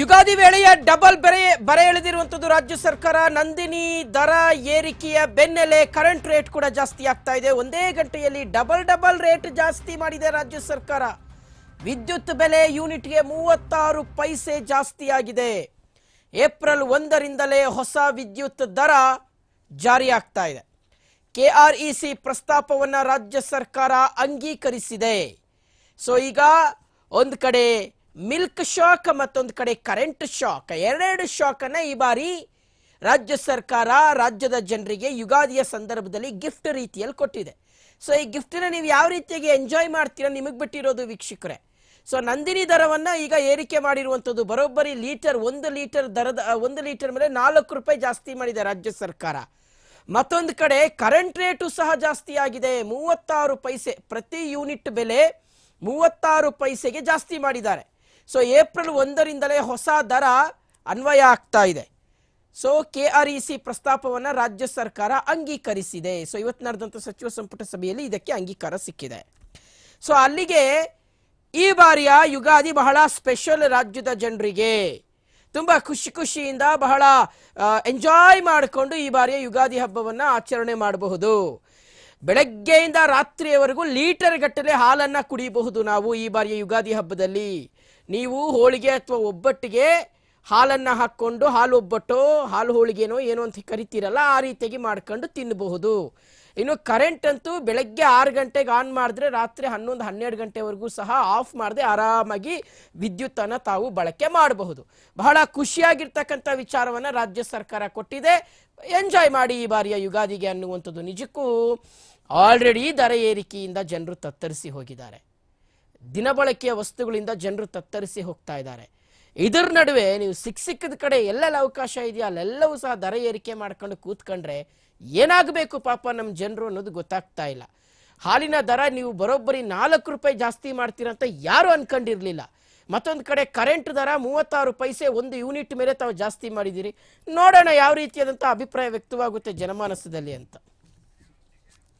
Ugadi ವೇಳೆಯ double ಬೆರೆ, ಬರೆ ಎಳೆದಿರುವಂತದ್ದು ರಾಜ್ಯ ಸರ್ಕಾರ. ನಂದಿನಿ ದರ ಏರಿಕೆಯ ಬೆನ್ನಲ್ಲೇ ಕರೆಂಟ್ ರೇಟ್ ಕೂಡ ಜಾಸ್ತಿ ಆಗ್ತಾ ಇದೆ. ಒಂದೇ ಗಂಟೆಯಲ್ಲಿ ಡಬಲ್ ಡಬಲ್ ರೇಟ್ ಜಾಸ್ತಿ ಮಾಡಿದೆ ರಾಜ್ಯ ಸರ್ಕಾರ. ವಿದ್ಯುತ್ ಬೆಲೆ ಯೂನಿಟ್ಗೆ ಮೂವತ್ತಾರು ಪೈಸೆ ಜಾಸ್ತಿ ಆಗಿದೆ. ಏಪ್ರಿಲ್ ಒಂದರಿಂದಲೇ ಹೊಸ ವಿದ್ಯುತ್ ದರ ಜಾರಿಯಾಗ್ತಾ ಇದೆ. ಕೆಆರ್ಇಸಿ ಪ್ರಸ್ತಾಪವನ್ನು ರಾಜ್ಯ ಸರ್ಕಾರ ಅಂಗೀಕರಿಸಿದೆ. ಸೊ ಈಗ ಒಂದು ಕಡೆ ಮಿಲ್ಕ್ ಶಾಕ್ ಮತ್ತೊಂದು ಕಡೆ ಕರೆಂಟ್ ಶಾಕ್ ಎರಡೆರಡು ಶಾಕ್ ಅನ್ನ ಈ ಬಾರಿ ರಾಜ್ಯ ಸರ್ಕಾರ ರಾಜ್ಯದ ಜನರಿಗೆ ಯುಗಾದಿಯ ಸಂದರ್ಭದಲ್ಲಿ ಗಿಫ್ಟ್ ರೀತಿಯಲ್ಲಿ ಕೊಟ್ಟಿದೆ. ಸೊ ಈ ಗಿಫ್ಟನ್ನು ನೀವು ಯಾವ ರೀತಿಯಾಗಿ ಎಂಜಾಯ್ ಮಾಡ್ತೀರಾ ನಿಮಗೆ ಬಿಟ್ಟಿರೋದು ವೀಕ್ಷಕರೇ. ಸೊ ನಂದಿನಿ ದರವನ್ನ ಈಗ ಏರಿಕೆ ಮಾಡಿರುವಂಥದ್ದು ಬರೋಬ್ಬರಿ ಲೀಟರ್ ಒಂದು ಲೀಟರ್ ದರದ, ಒಂದು ಲೀಟರ್ ಮೇಲೆ ನಾಲ್ಕು ರೂಪಾಯಿ ಜಾಸ್ತಿ ಮಾಡಿದೆ ರಾಜ್ಯ ಸರ್ಕಾರ. ಮತ್ತೊಂದು ಕಡೆ ಕರೆಂಟ್ ರೇಟು ಸಹ ಜಾಸ್ತಿ ಆಗಿದೆ. ಮೂವತ್ತಾರು ಪೈಸೆ ಪ್ರತಿ ಯೂನಿಟ್ ಬೆಲೆ ಮೂವತ್ತಾರು ಪೈಸೆಗೆ ಜಾಸ್ತಿ ಮಾಡಿದ್ದಾರೆ. ಸೊ ಏಪ್ರಿಲ್ ಒಂದರಿಂದಲೇ ಹೊಸ ದರ ಅನ್ವಯ ಆಗ್ತಾ ಇದೆ. So K R E C ಪ್ರಸ್ತಾಪವನ್ನು ರಾಜ್ಯ ಸರ್ಕಾರ ಅಂಗೀಕರಿಸಿದೆ. ಸೊ ಇವತ್ತು ನಡೆದಂಥ ಸಚಿವ ಸಂಪುಟ ಸಭೆಯಲ್ಲಿ ಇದಕ್ಕೆ ಅಂಗೀಕಾರ ಸಿಕ್ಕಿದೆ. ಸೊ ಅಲ್ಲಿಗೆ ಈ ಬಾರಿಯ ಯುಗಾದಿ ಬಹಳ ಸ್ಪೆಷಲ್ ರಾಜ್ಯದ ಜನರಿಗೆ ತುಂಬ ಖುಷಿ ಖುಷಿಯಿಂದ ಬಹಳ ಎಂಜಾಯ್ ಮಾಡಿಕೊಂಡು ಈ ಬಾರಿಯ ಯುಗಾದಿ ಹಬ್ಬವನ್ನು ಆಚರಣೆ ಮಾಡಬಹುದು. ಬೆಳಗ್ಗೆಯಿಂದ ರಾತ್ರಿಯವರೆಗೂ ಲೀಟರ್ ಗಟ್ಟಲೆ ಹಾಲನ್ನು ಕುಡಿಯಬಹುದು ನಾವು ಈ ಬಾರಿಯ ಯುಗಾದಿ ಹಬ್ಬದಲ್ಲಿ. ನೀವು ಹೋಳಿಗೆ ಅಥವಾ ಒಬ್ಬಟ್ಟಿಗೆ ಹಾಲನ್ನು ಹಾಕ್ಕೊಂಡು ಹಾಲು ಒಬ್ಬಟ್ಟು, ಹಾಲು ಹೋಳಿಗೆನೋ ಏನೋ ಅಂತ ಕರಿತೀರಲ್ಲ, ಆ ರೀತಿಯಾಗಿ ಮಾಡ್ಕೊಂಡು ತಿನ್ನಬಹುದು. ಇನ್ನು ಕರೆಂಟ್ ಅಂತೂ ಬೆಳಗ್ಗೆ ಆರು ಗಂಟೆಗೆ ಆನ್ ಮಾಡಿದ್ರೆ ರಾತ್ರಿ ಹನ್ನೊಂದು, ಹನ್ನೆರಡು ಗಂಟೆವರೆಗೂ ಸಹ ಆಫ್ ಮಾಡದೆ ಆರಾಮಾಗಿ ವಿದ್ಯುತ್ತನ್ನು ತಾವು ಬಳಕೆ ಮಾಡಬಹುದು. ಬಹಳ ಖುಷಿಯಾಗಿರ್ತಕ್ಕಂಥ ವಿಚಾರವನ್ನು ರಾಜ್ಯ ಸರ್ಕಾರ ಕೊಟ್ಟಿದೆ. ಎಂಜಾಯ್ ಮಾಡಿ ಈ ಬಾರಿಯ ಯುಗಾದಿಗೆ ಅನ್ನುವಂಥದ್ದು ನಿಜಕ್ಕೂ ಆಲ್ರೆಡಿ ದರ ಏರಿಕೆಯಿಂದ ಜನರು ತತ್ತರಿಸಿ ಹೋಗಿದ್ದಾರೆ. ದಿನಬಳಕೆಯ ವಸ್ತುಗಳಿಂದ ಜನರು ತತ್ತರಿಸಿ ಹೋಗ್ತಾ ಇದ್ದಾರೆ. ಇದರ ನಡುವೆ ನೀವು ಸಿಕ್ಕ ಸಿಕ್ಕದ ಕಡೆ ಎಲ್ಲೆಲ್ಲ ಅವಕಾಶ ಇದೆಯಾ ಅಲ್ಲೆಲ್ಲವೂ ಸಹ ದರ ಏರಿಕೆ ಮಾಡ್ಕೊಂಡು ಕೂತ್ಕೊಂಡ್ರೆ ಏನಾಗಬೇಕು ಪಾಪ ನಮ್ಮ ಜನರು ಅನ್ನೋದು ಗೊತ್ತಾಗ್ತಾ ಇಲ್ಲ. ಹಾಲಿನ ದರ ನೀವು ಬರೋಬ್ಬರಿ ನಾಲ್ಕು ರೂಪಾಯಿ ಜಾಸ್ತಿ ಮಾಡ್ತೀರಂತ ಯಾರು ಅನ್ಕೊಂಡಿರ್ಲಿಲ್ಲ. ಮತ್ತೊಂದು ಕಡೆ ಕರೆಂಟ್ ದರ ಮೂವತ್ತಾರು ಪೈಸೆ ಒಂದು ಯೂನಿಟ್ ಮೇಲೆ ತಾವು ಜಾಸ್ತಿ ಮಾಡಿದ್ದೀರಿ. ನೋಡೋಣ ಯಾವ ರೀತಿಯಾದಂಥ ಅಭಿಪ್ರಾಯ ವ್ಯಕ್ತವಾಗುತ್ತೆ ಜನಮಾನಸದಲ್ಲಿ ಅಂತ.